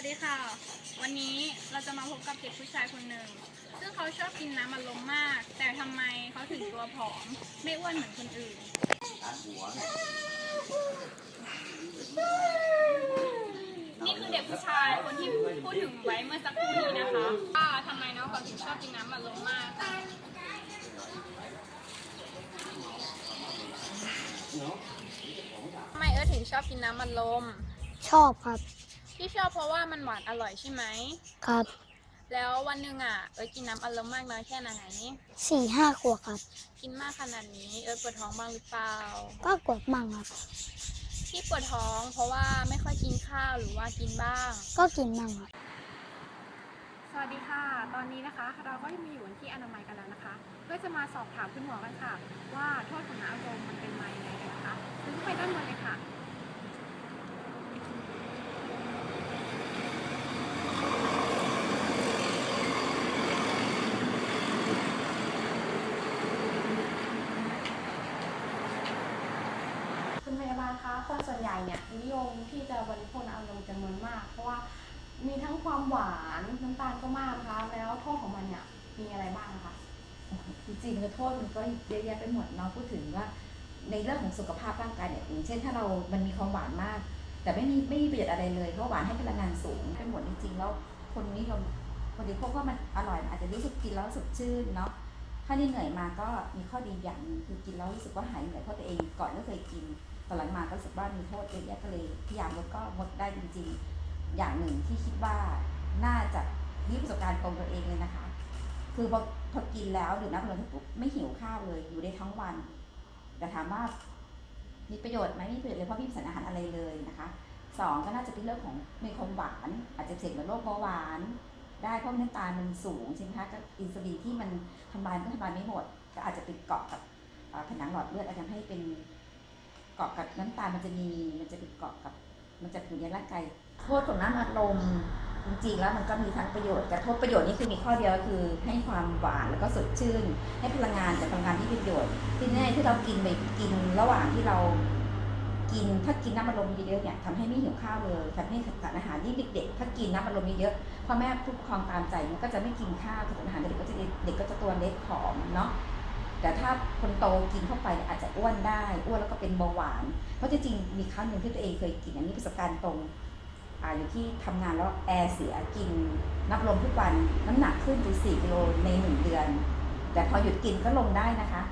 วัสดีค่ะ วันนี้เราจะมาพบกับเด็กผู้ชายคนหนึ่ง ซึ่งเขาชอบกินน้ำอัดลมมาก แต่ทำไมเขาถึงตัวผอม ไม่อ้วนเหมือนคนอื่น นี่คือเด็กผู้ชายคนที่พูดถึงไว้เมื่อสักครู่นี้นะคะว่าทำไมน้องเขาถึงชอบกินน้ำอัดลมมาก ทำไมเอิร์ธถึงชอบกินน้ำอัดลม ชอบครับ ที่ชอบเพราะว่ามันหวานอร่อยใช่ไหม ครับแล้ววันหนึ่งอะเอิร์ธกินน้ำอัดลมมากน้อยแค่ไหน สี่ห้าขวบครับ กินมากขนาดนี้เอิร์ธปวดท้องบ้างหรือเปล่า ก็กดมั่งครับ ที่ปวดท้องเพราะว่าไม่ค่อยกินข้าวหรือว่ากินบ้าง ก็กินมั่งครับสวัสดีค่ะ ตอนนี้นะคะ เราก็มาอยู่ที่อนามัยกันแล้วนะคะเพื่อจะมาสอบถามคุณหมอกันค่ะ ว่าโทษของน้ำอัดลมมันเป็นมาอย่างไรกันนะคะคุณไปด้านบนเลยค่ะ คุณพยาบาลคะ คนส่วนใหญ่เนี่ยนิยมที่จะบริโภคน้ำอัดลมจำนวนมาก เพราะว่ามีทั้งความหวานน้ำตาลก็มากนะคะ แล้วโทษของมันเนี่ยมีอะไรบ้างนะคะจริงๆโทษมันก็เยอะแยะไปหมดเนาะพูดถึงว่าในเรื่องของสุขภาพร่างกายเนี่ยอย่างเช่นถ้าเรา มันมีความหวานมาก แต่ไม่มีไม่มีประโยชน์อะไรเลยเพราะหวานให้พลังงานสูงไปหมดจริงๆแล้วคนนิยมคนที่พบว่ามันอร่อยอาจจะรู้สึกกินแล้วสดชื่นเนาะถ้านี่เหนื่อยมาก็มีข้อดีอย่างนึงคือกินแล้วรู้สึกว่าหายเหนื่อยเพราะตัวเองก่อนก็เคยกิน ตอนหลังมาก็รู้สึกว่ามีโทษเยอะแยะก็เลยพยายามลดก็งดได้จริง ๆ อย่างหนึ่งที่คิดว่าน่าจะนี่ประสบการณ์ตรงตัวเองเลยนะคะ คือพอพอกินแล้วหรือน้ำอัดลมปุ๊บไม่หิวข้าวเลยอยู่ได้ทั้งวัน แต่ถามว่ามีประโยชน์ไหมไม่มีประโยชน์เลยเพราะไม่มีสารอาหารอะไรเลยนะคะสองก็น่าจะเป็นเรื่องของมีความหวาน อาจจะเสี่ยงกับโรคเบาหวาน ได้เพราะน้ำตาลมันสูงใช่ไหมคะก็อินซูลินที่มันทำลายก็ทำลายไม่หมด ก็อาจจะไปเกาะกับผนังหลอดเลือดอาจจะทำให้เป็น เกาะกับน้ำตาลมันจะมีมันจะไปเกาะกับ มันจะอยู่ในร่างกายโทษของน้ำอัดลมจริงๆแล้วมันก็มีทั้งประโยชน์แต่โทษประโยชน์นี่คือมีข้อเดียวคือให้ความหวานแล้วก็สดชื่น ให้พลังงานแต่พลังงานที่ประโยชน์ที่แน่ที่เรากินไปกินระหว่างที่เรากินถ้ากินน้ำอัดลมเยอะๆเนี่ยทำให้ไม่หิวข้าวเลยทำให้สารอาหารยิ่งเด็กๆถ้ากินน้ำอัดลมเยอะๆพ่อแม่ผู้ปกครองตามใจเนี่ยก็จะไม่กินข้าวสารอาหารเด็กก็จะเด็กก็จะตัวเล็กผอมเนาะ แต่ถ้าคนโตกินเข้าไปอาจจะอ้วนได้ อ้วนแล้วก็เป็นเบาหวาน เพราะจริงๆมีครั้งหนึ่งที่ตัวเองเคยกินอันนี้ประสบการณ์ตรงออยู่ที่ทำงานแล้วแอร์เสียกินนับลมทุกวันน้ำหนักขึ้นถึง4กิโลในหนึ่งเดือน แต่พอหยุดกินก็ลงได้นะคะ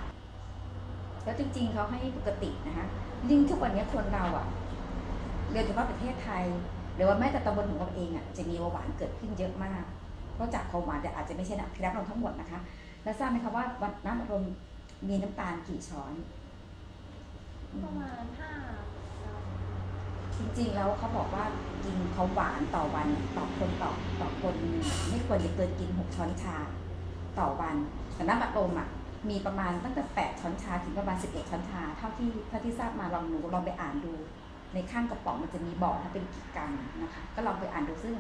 แล้วจริงๆเขาให้ปกตินะคะยิ่งทุกวันนี้คนเราอะเรียนเฉพาะประเทศไทย หรือว่าแม้แต่ตำบลของเราเองอะจะมีเบาหวานเกิดขึ้นเยอะมากเพราะจากความหวานแต่อาจจะไม่ใช่น้ำน้ำลมทั้งหมดนะคะ แล้วทราบไหมคะว่าวันน้ำอัดลมมีน้ำตาลกี่ช้อน ประมาณห้าจริงๆแล้วเขาบอกว่ากินเขาหวานต่อวันต่อคนต่อต่อคน ไม่ควรจะเกินกิน6ช้อนชา ต่อวันแต่น้ำอัดลมอะมีประมาณตั้งแต่8ช้อนชาถึงประมาณ11ช้อนชาเท่าที่เท่าที่ทราบมาลองหนูลองไปอ่านดู ในข้างกระป๋องมันจะมีบอกถ้าเป็นกี่กรัมนะคะ ก็ลองไปอ่านดูซึ่ง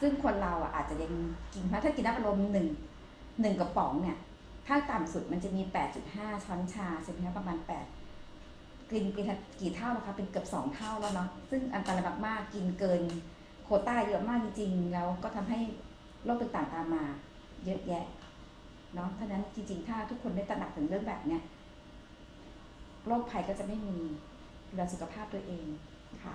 ซึ่งคนเราอะอาจจะยังกินเพราะถ้ากินน้ำอัดลมหนึ่ง หนึ่งกระป๋องเนี่ยถ้าต่ำสุดมันจะมี 8.5 ช้อนชาใช่ไหมคะประมาณ 8 กินกี่กี่เท่านะคะ เป็นเกือบสองเท่าแล้วเนาะซึ่งอันตรายมากๆกินเกินโคต้าเยอะมากจริงๆ แล้วก็ทำให้โรคต่างๆตามมา เยอะแยะเนาะฉะนั้นจริงๆ ถ้าทุกคนได้ตระหนักถึงเรื่องแบบเนี้ยโรคภัยก็จะไม่มีดูแลสุขภาพตัวเองค่ะ